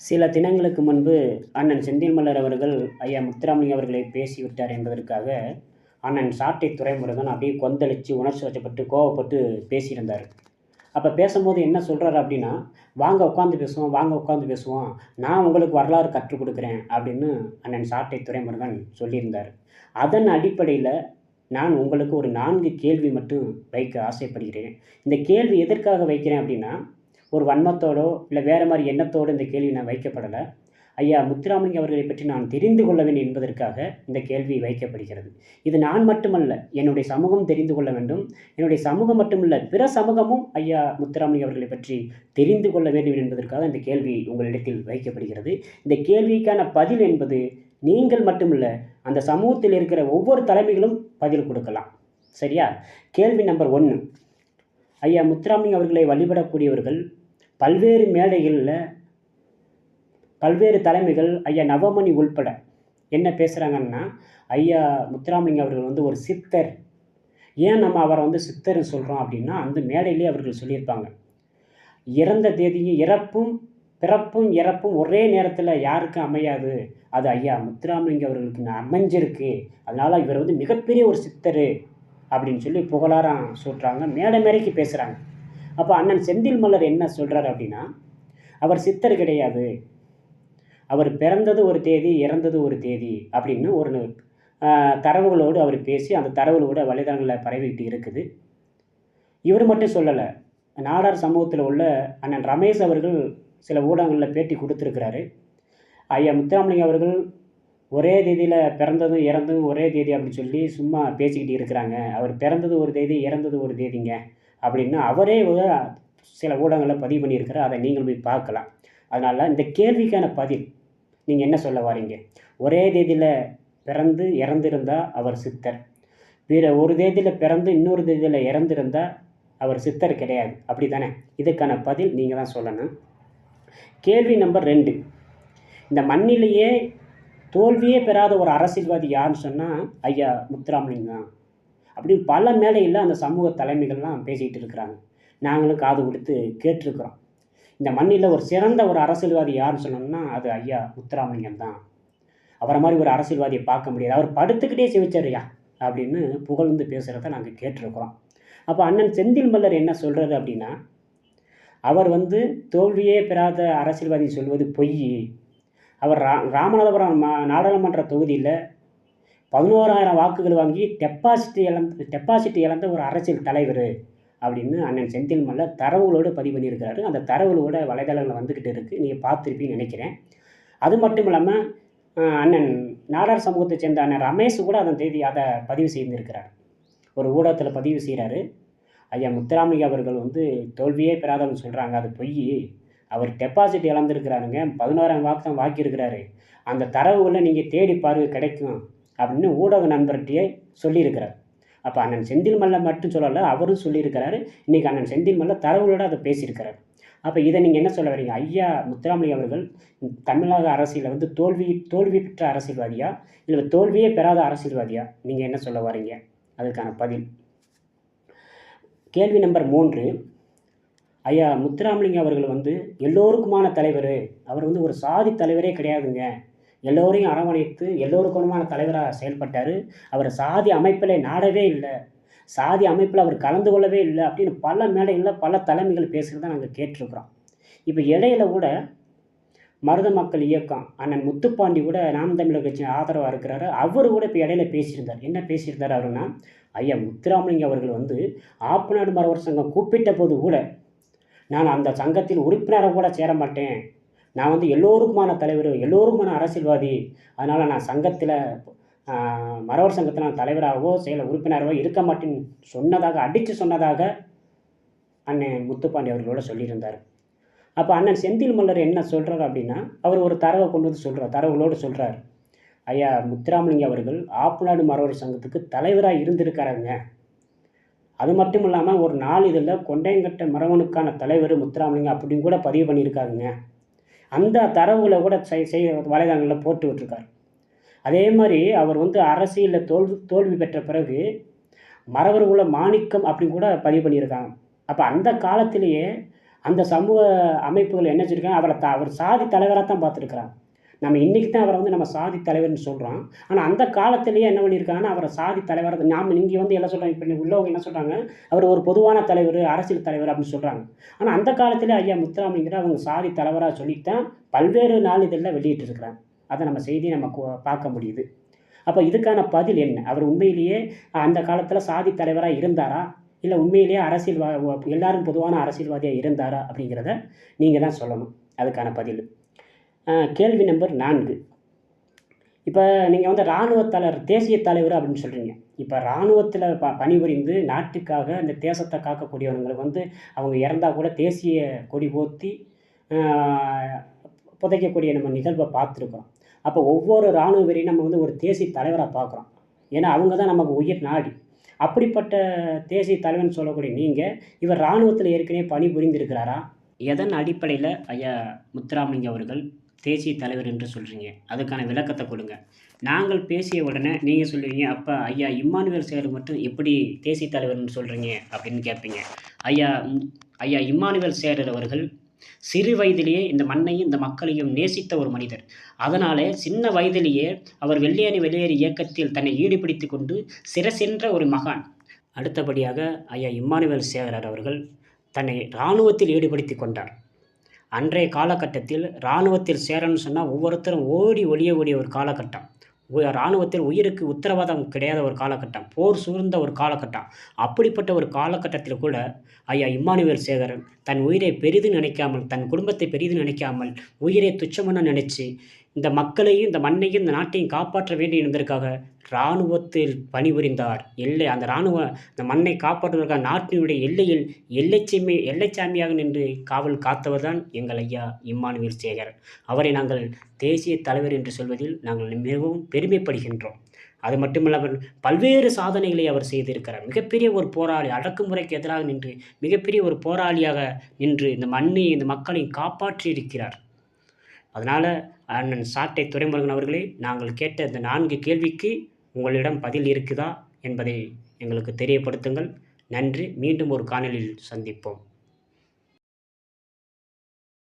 சில தினங்களுக்கு முன்பு அண்ணன் செந்தில்மலர் அவர்கள் ஐயா முத்துராமலிங்க அவர்களை பேசிவிட்டார் என்பதற்காக அண்ணன் சாட்டை துறைமுருகன் அப்படியே கொந்தளித்து உணர்ச்சி வச்சப்பட்டு கோவப்பட்டு பேசியிருந்தார். அப்போ பேசும்போது என்ன சொல்கிறாரு அப்படின்னா வாங்க உட்காந்து பேசுவோம் வாங்க உட்காந்து பேசுவோம் நான் உங்களுக்கு வரலாறு கற்றுக் கொடுக்குறேன் அப்படின்னு அண்ணன் சாட்டை துறைமுருகன் சொல்லியிருந்தார். அதன் அடிப்படையில் நான் உங்களுக்கு ஒரு நான்கு கேள்வி மட்டும் வைக்க ஆசைப்படுகிறேன். இந்த கேள்வி எதற்காக வைக்கிறேன் அப்படின்னா ஒரு வன்மத்தோடோ இல்லை வேறு மாதிரி எண்ணத்தோடு இந்த கேள்வி நான் வைக்கப்படலை. ஐயா முத்துராமலிங்க அவர்களை பற்றி நான் தெரிந்து கொள்ள வேண்டும் என்பதற்காக இந்த கேள்வி வைக்கப்படுகிறது. இது நான் மட்டுமல்ல என்னுடைய சமூகம் தெரிந்து கொள்ள வேண்டும். என்னுடைய சமூகம் மட்டுமல்ல பிற சமூகமும் ஐயா முத்துராமலிங்க அவர்களை பற்றி தெரிந்து கொள்ள வேண்டும் என்பதற்காக இந்த கேள்வி உங்களிடத்தில் வைக்கப்படுகிறது. இந்த கேள்விக்கான பதில் என்பது நீங்கள் மட்டுமல்ல அந்த சமூகத்தில் இருக்கிற ஒவ்வொரு தலைமைகளும் பதில் கொடுக்கலாம். சரியா? கேள்வி நம்பர் ஒன்று ஐயா முத்துராமலிங்க அவர்களை வழிபடக்கூடியவர்கள் பல்வேறு மேடைகளில் பல்வேறு தலைமைகள் ஐயா நவமணி உள்பட என்ன பேசுகிறாங்கன்னா ஐயா முத்துராமலிங்க அவர்கள் வந்து ஒரு சித்தர். ஏன் நம்ம அவரை வந்து சித்தர்னு சொல்கிறோம் அப்படின்னா அந்த மேடையிலே அவர்கள் சொல்லியிருப்பாங்க. இறந்த தேதியும் இறப்பும் பிறப்பும் இறப்பும் ஒரே நேரத்தில் யாருக்கும் அமையாது? அது ஐயா முத்துராமலிங்க அவர்களுக்கு அமைஞ்சிருக்கு. அதனால் இவர் வந்து மிகப்பெரிய ஒரு சித்தர் அப்படின்னு சொல்லி புகழாரம் சொல்கிறாங்க மேடை மேடைக்கு பேசுகிறாங்க அப்போ அண்ணன் செந்தில் மலர் என்ன சொல்கிறார் அப்படின்னா அவர் சித்தர் கிடையாது. அவர் பிறந்தது ஒரு தேதி இறந்தது ஒரு தேதி அப்படின்னு ஒரு தரவுகளோடு அவர் பேசி அந்த தரவுகளோட வலைதளங்களில் பரவிக்கிட்டு இருக்குது. இவர் மட்டும் சொல்லலை. நாடார் சமூகத்தில் உள்ள அண்ணன் ரமேஷ் அவர்கள் சில ஊடகங்களில் பேட்டி கொடுத்துருக்கிறாரு. ஐயா முத்துராமலிங்க அவர்கள் ஒரே தேதியில் பிறந்ததும் இறந்ததும் ஒரே தேதி அப்படின்னு சொல்லி சும்மா பேசிக்கிட்டு இருக்கிறாங்க. அவர் பிறந்தது ஒரு தேதி இறந்தது ஒரு தேதிங்க. அப்படின்னு அவரே சில ஊடகங்களில் பதிவு பண்ணியிருக்கிறார். அதை நீங்கள் போய் பார்க்கலாம். அதனால் இந்த கேள்விக்கான பதில் நீங்கள் என்ன சொல்ல வரீங்க? ஒரே தேதியில் பிறந்து இறந்திருந்தால் அவர் சித்தர். பிற ஒரு தேதியில் பிறந்து இன்னொரு தேதியில் இறந்திருந்தால் அவர் சித்தர் கிடையாது. அப்படி தானே இதுக்கான பதில் நீங்கள் தான் சொல்லணும். கேள்வி நம்பர் ரெண்டு. இந்த மண்ணிலேயே தோல்வியே பெறாத ஒரு அரசியல்வாதி யாருன்னு சொன்னால் ஐயா முத்துராமலிங்கம் தான். அப்படின்னு பல மேடையில் அந்த சமூக தலைமைகள்லாம் பேசிக்கிட்டு இருக்கிறாங்க. நாங்களும் காது கொடுத்து கேட்டிருக்கிறோம். இந்த மண்ணில் ஒரு சிறந்த ஒரு அரசியல்வாதி யாருன்னு சொன்னோம்னா அது ஐயா முத்துராமலிங்கம் தான். அவரை மாதிரி ஒரு அரசியல்வாதியை பார்க்க முடியாது. அவர் படுத்துக்கிட்டே சிவிச்சாருயா அப்படின்னு புகழ்ந்து பேசுகிறத நாங்கள் கேட்டிருக்கிறோம். அப்போ அண்ணன் செந்தில் மல்லர் என்ன சொல்கிறது அப்படின்னா அவர் வந்து தோல்வியே பெறாத அரசியல்வாதி சொல்வது பொய். அவர் ரா ராமநாதபுரம் மா நாடாளுமன்ற தொகுதியில் பதினோராயிரம் வாக்குகள் வாங்கி டெபாசிட் இழந்து டெபாசிட் இழந்த ஒரு அரசியல் தலைவர் அப்படின்னு அண்ணன் செந்தில் மல்ல தரவுகளோடு பதிவு பண்ணியிருக்கிறாரு. அந்த தரவுகளோட வலைதளங்களில் வந்துக்கிட்டு இருக்குது நீங்கள் பார்த்துருப்பீங்கன்னு நினைக்கிறேன். அது மட்டும் இல்லாமல் அண்ணன் நாடார் சமூகத்தை சேர்ந்த அண்ணன் ரமேஷ் கூட அதன் தேதி அதை பதிவு செய்திருக்கிறார். ஒரு ஊடகத்தில் பதிவு செய்கிறாரு ஐயா முத்துராமலிங்க அவர்கள் வந்து தோல்வியே பெறாதவங்க சொல்கிறாங்க அது பொய். அவர் டெபாசிட் இழந்திருக்கிறாருங்க. பதினோராம் வாக்கு தான் வாக்கியிருக்கிறாரு. அந்த தரவுகளை நீங்கள் தேடி பாருங்க. கிடைக்கும். அப்படின்னு ஊடக நண்பர்கிட்டயே சொல்லியிருக்கிறார். அப்போ அண்ணன் செந்தில் மல்ல மட்டும் சொல்லலை அவரும் சொல்லியிருக்கிறாரு. இன்றைக்கி அண்ணன் செந்தில் மல்ல தரவுகளோடு அதை பேசியிருக்கிறார். அப்போ இதை நீங்கள் என்ன சொல்ல வரீங்க? ஐயா முத்துராமலிங்க அவர்கள் தமிழக அரசியலில் வந்து தோல்வி தோல்வி பெற்ற அரசியல்வாதியா? இல்லை தோல்வியே பெறாத அரசியல்வாதியா? நீங்கள் என்ன சொல்ல வரீங்க? அதுக்கான பதில். கேள்வி நம்பர் மூன்று. ஐயா முத்துராமலிங்க அவர்கள் வந்து எல்லோருக்குமான தலைவர். அவர் வந்து ஒரு சாதி தலைவரே கிடையாதுங்க. எல்லோரையும் அரவணைத்து எல்லோருக்குமான தலைவராக செயல்பட்டார். அவர் சாதி அமைப்பில் நாடவே இல்லை. சாதி அமைப்பில் அவர் கலந்து கொள்ளவே இல்லை அப்படின்னு பல மேடைகளில் பல தலைமைகள் பேசுகிறத நாங்கள் கேட்டிருக்கிறோம். இப்போ இடையில கூட மருத மக்கள் இயக்கம் அண்ணன் முத்துப்பாண்டி கூட நாம் தமிழர் கட்சி ஆதரவாக இருக்கிறாரு. அவர் கூட இப்போ இடையில பேசியிருந்தார். என்ன பேசியிருந்தார் அவருன்னா ஐயா முத்துராமலிங்க அவர்கள் வந்து ஆப்பநாடு மரவர் சங்கம் கூப்பிட்ட போது கூட நான் அந்த சங்கத்தில் உறுப்பினராக கூட சேர மாட்டேன். நான் வந்து எல்லோருக்குமான தலைவர் எல்லோருக்குமான அரசியல்வாதி. அதனால் நான் சங்கத்தில் மறவர் சங்கத்தில் நான் தலைவராகவோ செயல உறுப்பினராகவோ இருக்க மாட்டேன்னு சொன்னதாக அடித்து சொன்னதாக அண்ணன் முத்துப்பாண்டி அவர்களோட சொல்லியிருந்தார். அப்போ அண்ணன் செந்தில் மல்லர் என்ன சொல்கிறார் அப்படின்னா அவர் ஒரு தரவை கொண்டு வந்து சொல்கிறார் தரவுகளோடு சொல்கிறார் ஐயா முத்துராமலிங்க அவர்கள் ஆப்புநாடு மறவர் சங்கத்துக்கு தலைவராக இருந்திருக்காருங்க. அது மட்டும் இல்லாமல் ஒரு நாளிதழில் கொண்டையங்கட்ட மரவனுக்கான தலைவர் முத்துராமலிங்க அப்படின்னு கூட பதிவு பண்ணியிருக்காருங்க. அந்த தரவுகளை கூட செய் செய் வலைதளங்களில் போட்டு விட்டுருக்காரு. அதே மாதிரி அவர் வந்து அரசியலில் தோல்வி தோல்வி பெற்ற பிறகு மறவர் குல மாணிக்கம் அப்படின்னு கூட பதிவு பண்ணியிருக்காங்க. அப்போ அந்த காலத்திலேயே அந்த சமூக அமைப்புகள் என்ன வச்சுருக்காங்க அவரை த அவர் சாதி தலைவராக தான் பார்த்துருக்குறாங்க. நம்ம இன்றைக்கி தான் அவரை வந்து நம்ம சாதி தலைவர்னு சொல்கிறோம் ஆனால் அந்த காலத்திலேயே என்ன பண்ணியிருக்காங்கன்னா அவரை சாதி தலைவர் நாம் இங்கே வந்து என்ன சொல்கிறாங்க இப்போ உள்ளவங்க என்ன சொல்கிறாங்க அவர் ஒரு பொதுவான தலைவர் அரசியல் தலைவர் அப்படின்னு சொல்கிறாங்க ஆனால் அந்த காலத்திலே ஐயா முத்துராமலிங்கிற அவங்க சாதி தலைவராக சொல்லித்தான் பல்வேறு நாளிதழில் வெளியிட்டிருக்கிறாங்க அதை நம்ம செய்தி நம்ம பார்க்க முடியுது. அப்போ இதுக்கான பதில் என்ன? அவர் உண்மையிலேயே அந்த காலத்தில் சாதி தலைவராக இருந்தாரா? இல்லை உண்மையிலேயே அரசியல்வா எல்லாரும் பொதுவான அரசியல்வாதியாக இருந்தாரா அப்படிங்கிறத நீங்கள் தான் சொல்லணும். அதுக்கான பதில். கேள்வி நம்பர் நான்கு. இப்போ நீங்கள் வந்து இராணுவ தலைவர் தேசிய தலைவர் அப்படின்னு சொல்கிறீங்க இப்போ இராணுவத்தில் ப பணிபுரிந்து நாட்டுக்காக அந்த தேசத்தை காக்கக்கூடியவங்களுக்கு வந்து அவங்க இறந்தால் கூட தேசிய கொடி போற்றி புதைக்கக்கூடிய நம்ம நிகழ்வை பார்த்துருக்கோம் அப்போ ஒவ்வொரு இராணுவ வீரையும் நம்ம வந்து ஒரு தேசிய தலைவராக பார்க்குறோம். ஏன்னா அவங்க தான் நமக்கு உயிர் நாடி. அப்படிப்பட்ட தேசிய தலைவன் சொல்லக்கூடிய நீங்கள் இவர் இராணுவத்தில் ஏற்கனவே பணிபுரிந்திருக்கிறாரா? எதன் அடிப்படையில் ஐயா முத்துராமலிங்க அவர்கள் தேசிய தலைவர் என்று சொல்கிறீங்க அதுக்கான விளக்கத்தை கொடுங்க. நாங்கள் பேசிய உடனே நீங்கள் சொல்லுவீங்க அப்போ ஐயா இம்மானுவேல் சேர் மட்டும் எப்படி தேசிய தலைவர்னு சொல்கிறீங்க அப்படின்னு கேட்பீங்க. ஐயா ஐயா இம்மானுவேல் சேரர் அவர்கள் சிறு வயதிலேயே இந்த மண்ணையும் இந்த மக்களையும் நேசித்த ஒரு மனிதர். அதனாலே சின்ன வயதிலேயே அவர் வெள்ளையணி வெளியேறி இயக்கத்தில் தன்னை ஈடுபடுத்தி கொண்டு சிறசென்ற ஒரு மகான். அடுத்தபடியாக ஐயா இம்மானுவேல் சேகரர் அவர்கள் தன்னை இராணுவத்தில் ஈடுபடுத்தி கொண்டார். அன்றைய காலகட்டத்தில் இராணுவத்தில் சேரன்னு சொன்னால் ஒவ்வொருத்தரும் ஓடி ஒளிய ஓடிய ஒரு காலகட்டம். இராணுவத்தில் உயிருக்கு உத்தரவாதம் கிடையாத ஒரு காலகட்டம் போர் சூழ்ந்த ஒரு காலகட்டம். அப்படிப்பட்ட ஒரு காலகட்டத்தில் கூட ஐயா இம்மானுவேல் சேகரன் தன் உயிரை பெரிது நினைக்காமல் தன் குடும்பத்தை பெரிது நினைக்காமல் உயிரை துச்சமென நினைச்சு இந்த மக்களையும் இந்த மண்ணையும் இந்த நாட்டையும் காப்பாற்ற வேண்டும் என்பதற்காக இராணுவத்தில் பணிபுரிந்தார். எல்லை அந்த இராணுவ இந்த மண்ணை காப்பாற்றுவதற்காக நாட்டினுடைய எல்லையில் எல்லைச்சாமி எல்லைச்சாமியாக நின்று காவல் காத்தவர் தான் எங்கள் ஐயா இம்மானுவேல் சேகர். அவரை நாங்கள் தேசிய தலைவர் என்று சொல்வதில் நாங்கள் மிகவும் பெருமைப்படுகின்றோம். அது மட்டுமில்லாமல் பல்வேறு சாதனைகளை அவர் செய்திருக்கிறார். மிகப்பெரிய ஒரு போராளி அடக்குமுறைக்கு எதிராக நின்று மிகப்பெரிய ஒரு போராளியாக நின்று இந்த மண்ணை இந்த மக்களையும் காப்பாற்றியிருக்கிறார். அதனால் அண்ணன் சாட்டை துறைமுருகன் அவர்களே நாங்கள் கேட்ட இந்த நான்கு கேள்விக்கு உங்களிடம் பதில் இருக்குதா என்பதை எங்களுக்கு தெரியப்படுத்துங்கள். நன்றி. மீண்டும் ஒரு காணொலியில் சந்திப்போம்.